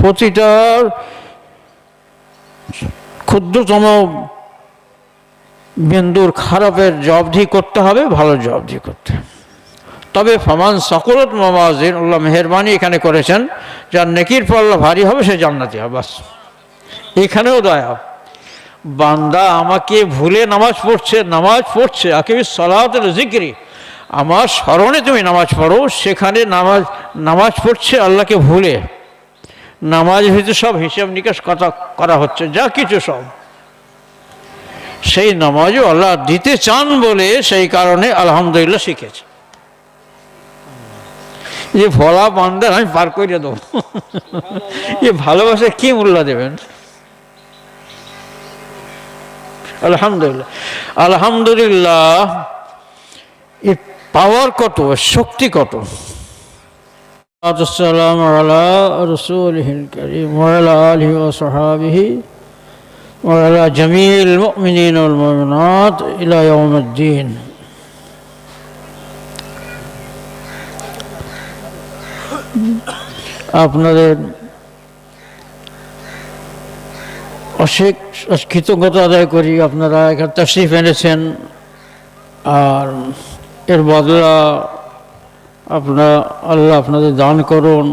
প্রতিটার ক্ষুদ্রতম বিন্দুর খারাপের জবধি করতে হবে, ভালো জবধি করতে। তবে ফমান সকলত মামাজিন আল্লাহ মেহরবানি এখানে করেছেন, যার নেকির পাল্লা ভারী হবে, সে জান্নাতি হবে, বাস। এখানেও দয়া। বান্দা আমাকে ভুলে নামাজ পড়ছে নামাজ পড়ছে আকে সলাতের জিক্রি। আমার স্মরণে তুমি নামাজ পড়ো, সেখানে নামাজ নামাজ পড়ছে আল্লাহকে ভুলে। নামাজ ভিতরে সব হিসাব নিকাশ কথা করা হচ্ছে, যা কিছু সব। সেই নামাজও আল্লাহ দিতে চান বলে সেই কারণে আলহামদুলিল্লাহ শিখেছে। যে ভোলা বান্দার আমি পার করে দেবো। এ ভালোবাসে কি মূল্য দেবেন? আলহামদুলিল্লাহ। আলহামদুলিল্লাহ, এ পাওয়ার কত, শক্তি কত? السلام على رسوله الكريم وعلى آله وصحابه وعلى جميع المؤمنين والمؤمنات إلى يوم الدين আপনাদের অশেষ কৃতজ্ঞতা আদায় করি আপনারা এখানে তশরিফ এনেছেন আর এর বদলা আপনার আল্লাহ আপনাদের দান করুন,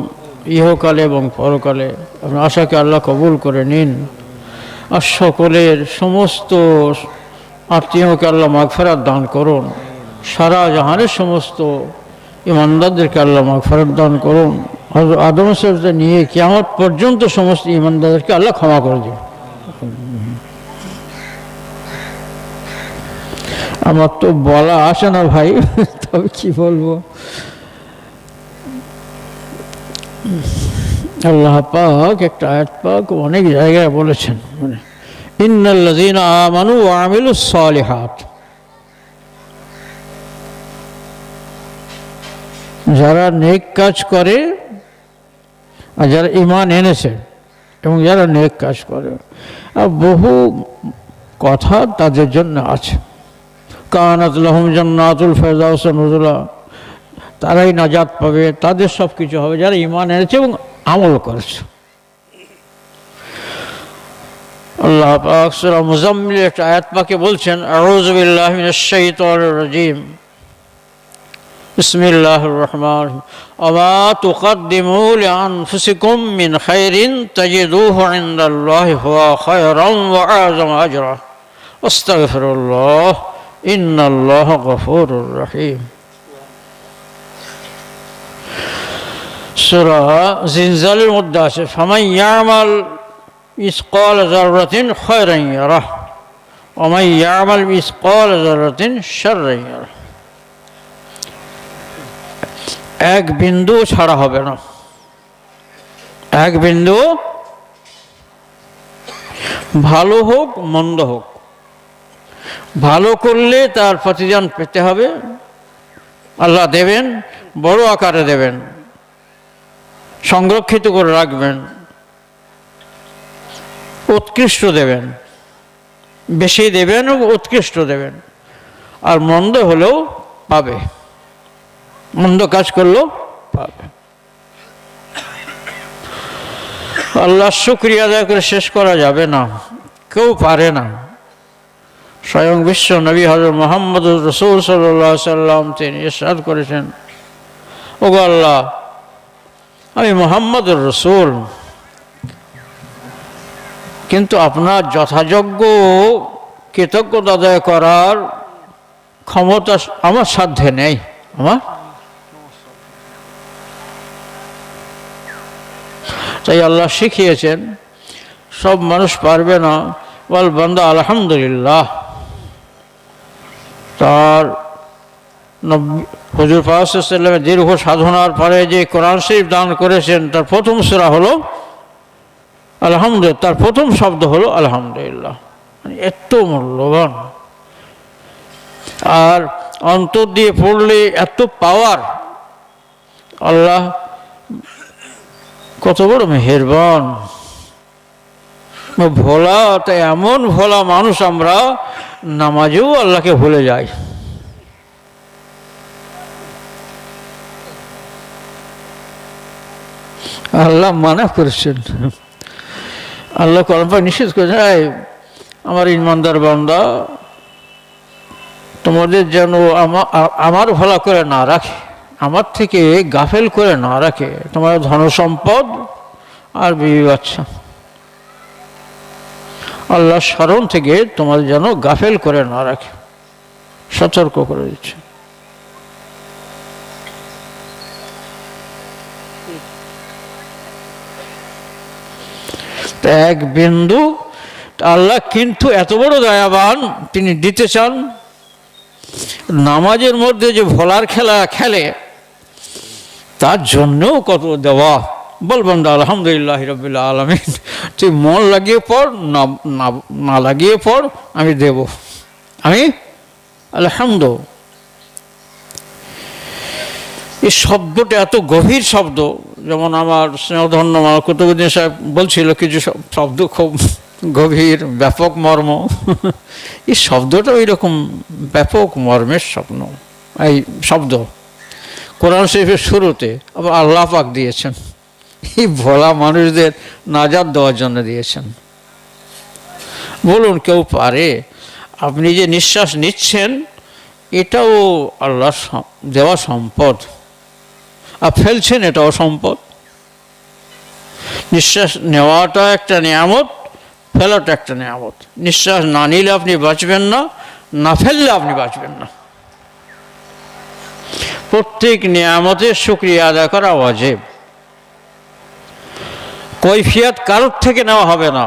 ইহকালে এবং পরকালে। আপনার আশাকে আল্লাহ কবুল করে নিন। আর সকলের সমস্ত আত্মীয়কে আল্লাহ মাগফেরাত দান করুন। সারা জাহানের সমস্ত ইমানদারদেরকে আল্লাহ মাগফেরাত দান করুন। আদম সাহেবকে নিয়ে কেয়ামত পর্যন্ত সমস্ত ইমানদারদেরকে আল্লাহ ক্ষমা করে দিন। আমার তো বলা আসে না ভাই, তবে কি বলব? আল্লাহ পাক একটা আয়াত পাক অনেক জায়গায় বলেছেন। মানে ইন্নাল্লাযীনা আমানু ওয়া আমিলুস সালিহাত। যারা নেক কাজ করে আর যারা ইমান এনেছে এবং যারা নেক কাজ করে, আর বহু কথা তাদের জন্য আছে। কানাত লহম জান্নাতুল ফেরদাউস নজুলা। তারাই নাজাত পাবে, তাদের সব কিছু হবে, যারা ইমান এনেছে এবং আমল করেছে। আল্লাহ আকসুরা মুজাম্মিল একটা আয়াত পাকে বলছেন আরুজবিল্লাহ রাজিম। বিসমিল্লাহ রহমান আমা তুকদ্দিমু লিআনফুসিকুম মিন খাইরিন তাজিদুহু ইনদাল্লাহি হুয়া খায়রান ওয়া আযম আজরা। আস্তাগফিরুল্লাহ ইন্নাল্লাহ রহিম। সুরা জিনজালের মধ্যে আছে ফামাই ইয়ামাল ইসকাল জাররাতিন খয়রান ইয়ারাহ ওমাই ইয়ামাল ইসকাল জাররাতিন শাররান ইয়ারাহ। এক বিন্দু ছাড়া হবে না। এক বিন্দু ভালো হোক, মন্দ হোক। ভালো করলে তার প্রতিদান পেতে হবে। আল্লাহ দেবেন, বড় আকারে দেবেন। সংরক্ষিত করে রাখবেন, উৎকৃষ্ট দেবেন, বেশি দেবেন উৎকৃষ্ট দেবেন। আর মন্দ হলেও পাবে। মন্দ কাজ করলেও পাবে। আল্লাহ শুক্রিয়া আদায় করে শেষ করা যাবে না। কেউ পারে না। স্বয়ং বিশ্ব নবী হজর মোহাম্মদ রসুল সাল্লাম তিনি ইরশাদ করেছেন, ওগো আল্লাহ আমি মোহাম্মদ রসুল। কিন্তু আপনার যথাযোগ্য কৃতজ্ঞতা আদায় করার ক্ষমতা আমার সাধ্যে নেই। আমার? তাই আল্লাহ শিখিয়েছেন, সব মানুষ পারবে না। বল, বান্দা, আলহামদুলিল্লাহ। তার হজুর পাহাসাল্লামের দীর্ঘ সাধনার পরে যে কোরআন শরীফ দান করেছেন, তার প্রথম সেরা হলো আলহামদুলিল্লাহ, তার প্রথম শব্দ হলো আলহামদুলিল্লাহ। মানে এত মূল্যবান। আর অন্তর দিয়ে পড়লে এত পাওয়ার আল্লাহ কত বড় মেহেরবান। ভোলা তাই এমন ভোলা মানুষ আমরা, নামাজেও আল্লাহকে ভুলে যাই। আল্লাহ মানা করেছেন। আল্লাহ কলম্পা নিষেধ করেছেন "এই, আমার ইমানদার বান্দা তোমাদের যেন আমা- আমার ভালো করে না রাখে আমার থেকে গাফেল করে না রাখে তোমার ধন সম্পদ আর বিবি বাচ্চা। আল্লাহ স্মরণ থেকে তোমাদের যেন গাফেল করে না রাখে। সতর্ক করে দিচ্ছে। এক বিন্দু। আল্লাহ কিন্তু এত বড় দয়াবান, তিনি দিতে চান। নামাজের মধ্যে যে ভোলার খেলা খেলে, তার জন্যও কত দেওয়া। বলবেন আলহামদুলিল্লাহ রবিল্লা আলমিন। তুই মন লাগিয়ে পড় না, না- লাগিয়ে পড়, আমি দেব। আমি? আলহামদ। এই শব্দটা এত গভীর শব্দ, যেমন আমার স্নেহধন্য কুতুবুদ্দিন সাহেব বলছিল কিছু শব- শব্দ খুব গভীর, ব্যাপক মর্ম। এই শব্দটা ওই রকম ব্যাপক মর্মের স্বপ্ন, এই শব্দ। কোরআন শরীফের শুরুতে আবার আল্লাহ পাক দিয়েছেন। এই ভোলা মানুষদের নাজাদ দেওয়ার জন্য দিয়েছেন। বলুন, কেউ পারে? আপনি যে নিঃশ্বাস নিচ্ছেন, এটাও আল্লাহ দেওয়া সম্পদ। আর ফেলছেন এটাও সম্পদ নিঃশ্বাস নেওয়াটা একটা নিয়ামত, ফেলাটা একটা নিয়ামত। নিঃশ্বাস না নিলে আপনি বাঁচবেন না না ফেললে আপনি বাঁচবেন না। প্রত্যেক নিয়ামতের শুক্রিয়া আদায় করা অজেব কৈফিয়াত কারোর থেকে নেওয়া হবে না।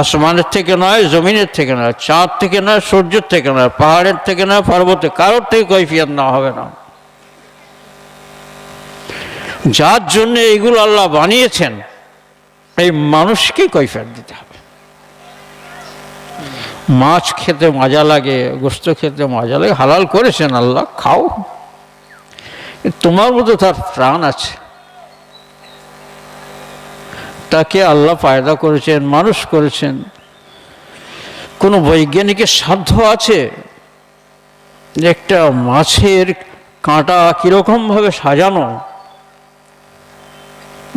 আসমানের থেকে নয়, জমিনের থেকে নয়, চাঁদ থেকে নয়, সূর্যের থেকে নয়, পাহাড়ের থেকে নয় পর্বতে কারোর থেকে কৈফিয়াত নেওয়া হবে না। যার জন্য এইগুলো আল্লাহ বানিয়েছেন, এই মানুষকে কৈফিয়াত দিতে হবে। মাছ খেতে মজা লাগে, গোস্ত খেতে মজা লাগে, হালাল করেছেন আল্লাহ, খাও। তোমার মতো তার প্রাণ আছে। তাকে আল্লাহ পায়দা করেছেন, মানুষ করেছেন। কোনো বৈজ্ঞানিকের সাধ্য আছে যে একটা মাছের কাঁটা কীরকমভাবে সাজানো?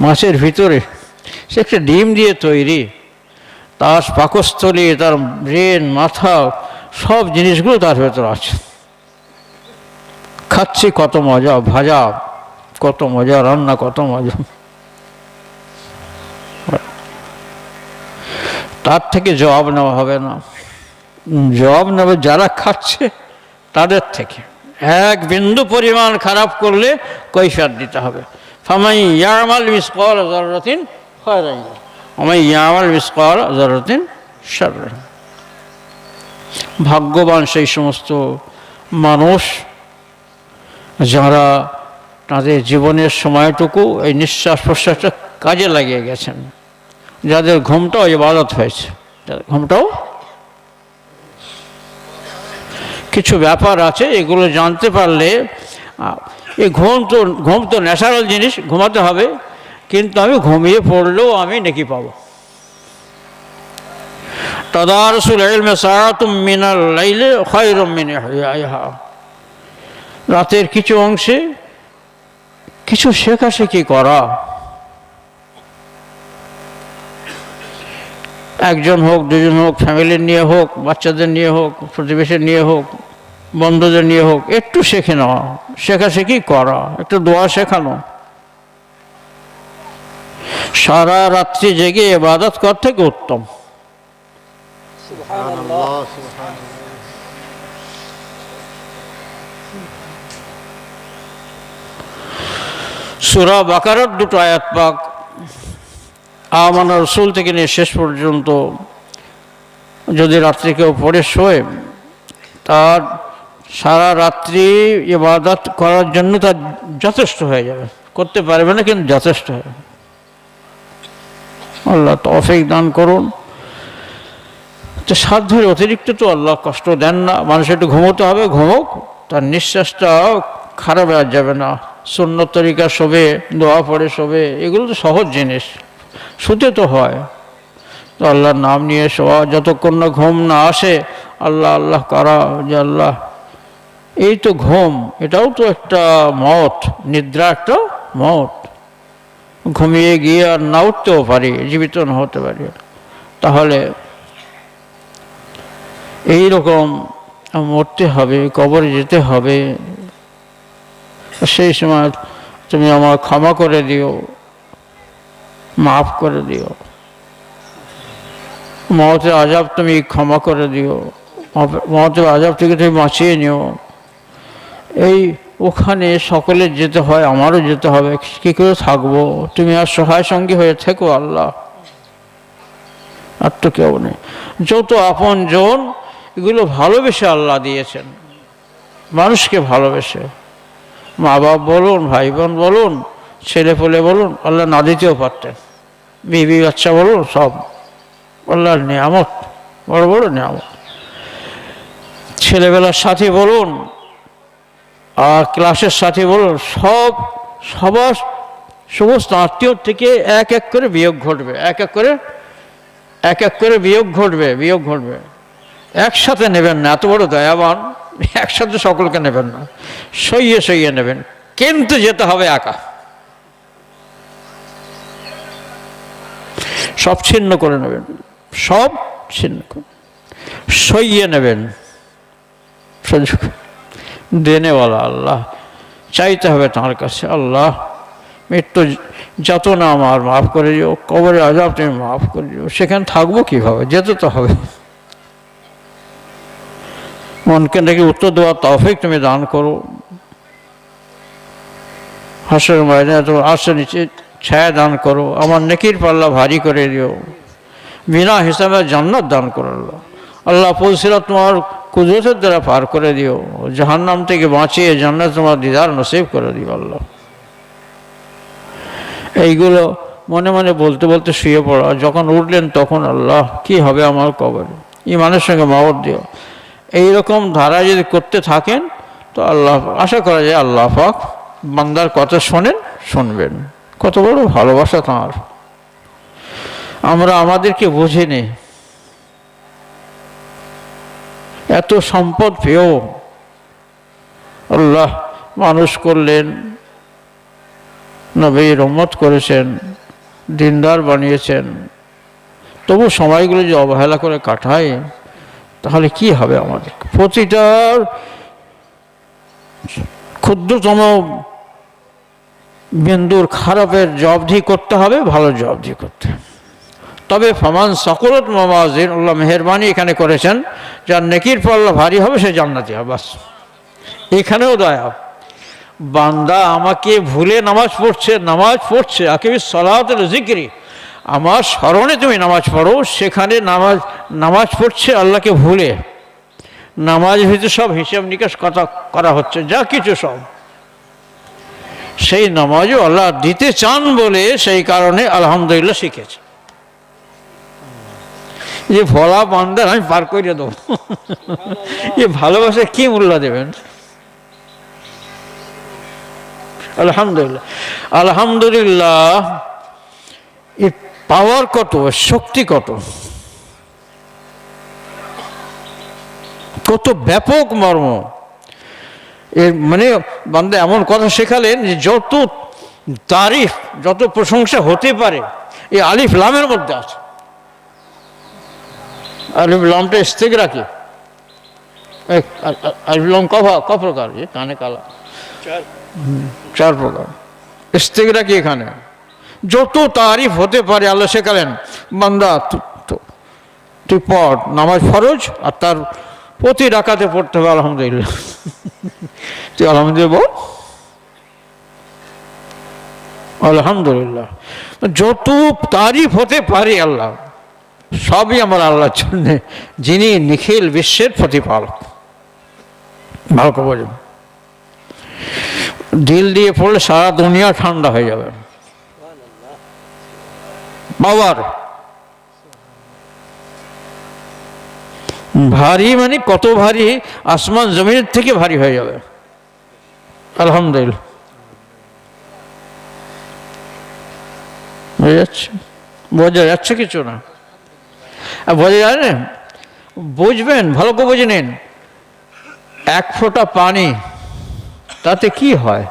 মাছের ভিতরে সে একটা ডিম দিয়ে তৈরি তার পাকস্থলী, তার ব্রেন, মাথা, সব জিনিসগুলো তার ভেতর আছে। খাচ্ছি কত মজা, ভাজা কত মজা, রান্না কত মজা। তার থেকে জবাব নেওয়া হবে না। জবাব নেবে যারা খাচ্ছে তাদের থেকে। এক বিন্দু পরিমাণ খারাপ করলে কৈফাত দিতে হবে। ফামাই ইয়ামাল মিসকাল জররতিন খয়রান আমাই ইয়ামাল মিসকাল জররতিন শাররান ভাগ্যবান সেই সমস্ত মানুষ যারা তাদের জীবনের সময়টুকু এই নিঃশ্বাস প্রশ্বাসটা কাজে লাগিয়ে গেছেন। যাদের ঘুমটাও ইবাদত হয়েছে। যাদের ঘুমটাও কিছু ব্যাপার আছে, এগুলো জানতে পারলে এই ঘুম তো ঘুম তো ন্যাচারাল জিনিস, ঘুমাতে হবে, কিন্তু আমি ঘুমিয়ে পড়লেও আমি নেকি পাবো। রাতের কিছু অংশে কিছু শেখাশেখি করা। একজন হোক, দুজন হোক ফ্যামিলির নিয়ে হোক, বাচ্চাদের নিয়ে হোক, প্রতিবেশীর নিয়ে হোক বন্ধুদের নিয়ে হোক, একটু শেখে নেওয়া শেখাশেখি করা, একটু দোয়া শেখানো। সারা রাত্রি জেগে এবাদত কর থেকে উত্তম। সুরা বাকারার দুটো আয়াত পাক। আমানা রসুল থেকে নিয়ে শেষ পর্যন্ত যদি রাত্রি কেউ পড়ে শোয়, তার সারা রাত্রি ইবাদত করার জন্য তার যথেষ্ট হয়ে যাবে। করতে পারবে না, কিন্তু যথেষ্ট হবে আল্লাহ তফিক দান করুন। তো সাধ্যের অতিরিক্ত তো আল্লাহ কষ্ট দেন না। মানুষ একটু ঘুমোতে হবে, ঘুমোক। তার নিঃশ্বাসটা খারাপ আর যাবে না। শূন্য তরিকা শোবে, দোয়া পড়ে শোবে, এগুলো তো সহজ জিনিস। শুতে তো হয়। তো আল্লাহর নাম নিয়ে শোয়া, যতক্ষণ না ঘুম না আসে, আল্লাহ আল্লাহ করা, যে আল্লাহ এই তো ঘুম, এটাও তো একটা মত নিদ্রা একটা মত। ঘুমিয়ে গিয়ে আর না উঠতেও পারি, জীবিত না হতে পারি। তাহলে এই রকম মরতে হবে, কবরে যেতে হবে। সেই সময় তুমি আমার ক্ষমা করে দিও, মাফ করে দিও। মতের আজাব তুমি ক্ষমা করে দিও, মতের আজাব থেকে তুমি বাঁচিয়ে নিও। এই ওখানে সকলে যেতে হয়, আমারও যেতে হবে, কী করে থাকব? তুমি আর সহায় সঙ্গী হয়ে থেকো আল্লাহ। আর তো কেউ নেই। যত আপন জন, এগুলো ভালোবেসে আল্লাহ দিয়েছেন। মানুষকে ভালোবেসে। মা বাপ বলুন ভাই বোন বলুন ছেলে পেলে বলুন, আল্লাহ না দিতেও পারতেন। বিবি, বাচ্চা বলুন, সব। আল্লাহর নিয়ামত, বড় বড় নিয়ামত। ছেলেবেলার সাথে বলুন ক্লাসের সাথে বলুন, সব, সবার সমস্ত আত্মীয় থেকে এক এক করে বিয়োগ ঘটবে, এক এক করে, এক এক করে বিয়োগ ঘটবে বিয়োগ ঘটবে একসাথে নেবেন না, এত বড় দয়াবান, একসাথে সকলকে নেবেন না, সইয়ে সইয়ে নেবেন, কিন্তু যেতে হবে একা সব ছিন্ন করে নেবেন, সব ছিন্ন করে, সইয়ে নেবেন সহ্য। দেনেওয়ালা আল্লাহ। চাইতে হবে তাঁর কাছে, আল্লাহ, মৃত্যু না আমার মাফ করে দিও কবরে আজাব তুমি মাফ করে দিও। সেখানে থাকব কীভাবে? যেতে তো হবে। মনকে নাকি উত্তর দেওয়ার তৌফিক তুমি দান করো। হাসের মায়নে তোমার আসে নিচে ছায়া দান করো, আমার নেকির পাল্লা ভারী করে দিও। বিনা হিসাবে জান্নাত দান করো আল্লাহ। আল্লাহ পৌঁছিলা তোমার কুদরতের দ্বারা পার করে দিও। জাহান্নাম থেকে বাঁচিয়ে জান্নাত তোমার দিদার নসিব করে দিও আল্লাহ। এইগুলো মনে মনে বলতে বলতে শুয়ে পড়া। যখন উঠলেন তখন আল্লাহ, কি হবে আমার কবরে? ইমানের সঙ্গে মাবত দিও। এইরকম ধারা যদি করতে থাকেন, তো আল্লাহ, আশা করা যায় আল্লাহ পাক বান্দার কথা শোনেন, শুনবেন। কত বড় ভালোবাসা তাঁর। আমরা আমাদেরকে বুঝে নেই এত সম্পদ পেয়েও আল্লাহ মানুষ করলেন, নবী রহমত করেছেন, দিনদার বানিয়েছেন। তবু সময়গুলো যে অবহেলা করে কাটায়, তাহলে কি হবে আমাদের? প্রতিটার ক্ষুদ্রতম বিন্দুর খারাপের জবধি করতে হবে, ভালো জবধি করতে। তবে ফমান সকলত মামাজিন আল্লাহ মেহরবানি এখানে করেছেন, যার নেকির পাল্লা ভারী হবে, সে জান্নাতি হবে, বাস। এখানেও দয়া। বান্দা আমাকে ভুলে নামাজ পড়ছে নামাজ পড়ছে আকিবি সলাতের জিক্রি। আমার স্মরণে তুমি নামাজ পড়ো, সেখানে নামাজ নামাজ পড়ছে আল্লাহকে ভুলে। নামাজ ভিতরে সব হিসাব নিকাশ কথা করা হচ্ছে, যা কিছু সব। সেই নামাজও আল্লাহ দিতে চান বলে সেই কারণে আলহামদুলিল্লাহ শিখেছে। যে ভোলা বান্দার আমি পার করে দেবো। এ ভালোবাসা কি মূল্য দেবেন? আলহামদুলিল্লাহ। আলহামদুলিল্লাহ, এ পাওয়ার কত শক্তি কত? কত ব্যাপক মর্ম। এর মানে বান্দা এমন কথা শেখালেন যে যত তারিফ, যত প্রশংসা হতে পারে এই আলিফ লামের মধ্যে আছে। আলিফ লামটা স্থিক রাখি। এই আ- আ- আলিফ লাম ক ক প্রকার? কানে কালা। চার। প্রকার। স্থিক রাখি এখানে। যত তারিফ হতে পারে আল্লাহ শেখালেন বান্দা তুই পড় নামাজ ফরজ আর তার প্রতি ডাকাতে পড়তে হবে আলহামদুলিল্লাহ। তুই আলহামদুলিল্লাহ বল। আলহামদুলিল্লাহ। যত তারিফ হতে পারে আল্লাহ সবই আমার আল্লাহর জন্যে। যিনি নিখিল বিশ্বের প্রতিপালক। ভালো করে বোঝেন দিল দিয়ে পড়লে সারা দুনিয়া ঠান্ডা হয়ে যাবে। পাওয়ার। ভারী মানে কত ভারী? আসমান জমিনের থেকে ভারী হয়ে যাবে। আলহামদুলিল্লাহ। বোঝা যাচ্ছে কিছু না। বোঝা যায় না? বুঝবেন, ভালো করে বুঝে নিন। এক ফোঁটা পানি, তাতে কি হয়?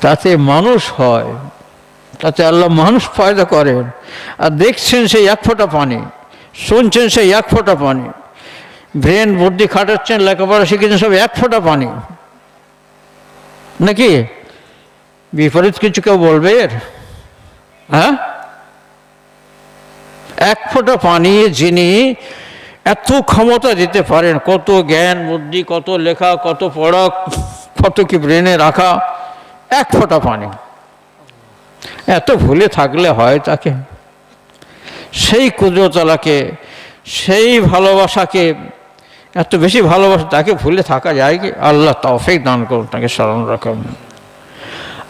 তাতে মানুষ হয়, তাতে আল্লাহ মানুষ পয়দা করেন। আর দেখছেন সেই এক ফোঁটা পানি, শুনছেন সেই এক ফোঁটা পানি। ব্রেন বুদ্ধি খাটাচ্ছেন, লেখাপড়া শিখেছেন, সব এক ফোঁটা পানি। নাকি? বিপরীত কিছু কেউ বলবে এর? হ্যাঁ? এক ফোঁটা পানি যিনি এত ক্ষমতা দিতে পারেন, কত জ্ঞান, বুদ্ধি, কত লেখা, কত পড়া কত কি ব্রেনে রাখা, এক ফোঁটা পানি। এত ভুলে থাকলে হয় তাকে। সেই কুদরতলাকে সেই ভালোবাসাকে, এত বেশি ভালোবাসা তাকে ভুলে থাকা যায় কি? আল্লাহ তৌফিক দান করুন, তাকে স্মরণ রাখুন।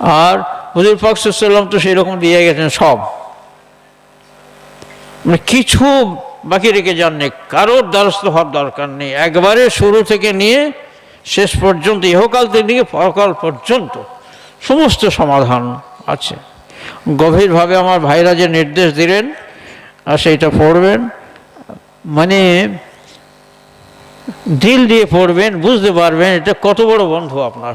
আর হুজুর পাকসাল্লাম তো সেই রকম দিয়ে গেছেন সব। মানে কিছু বাকি রেখে যাননি কারোর দ্বারস্থ হওয়ার দরকার নেই। একবারে শুরু থেকে নিয়ে শেষ পর্যন্ত, ইহকাল থেকে নিয়ে পরকাল পর্যন্ত সমস্ত সমাধান আছে। গভীরভাবে আমার ভাইরা যে নির্দেশ দিলেন, আর সেইটা পড়বেন মানে দিল দিয়ে পড়বেন, বুঝতে পারবেন, এটা কত বড় বন্ধু আপনার।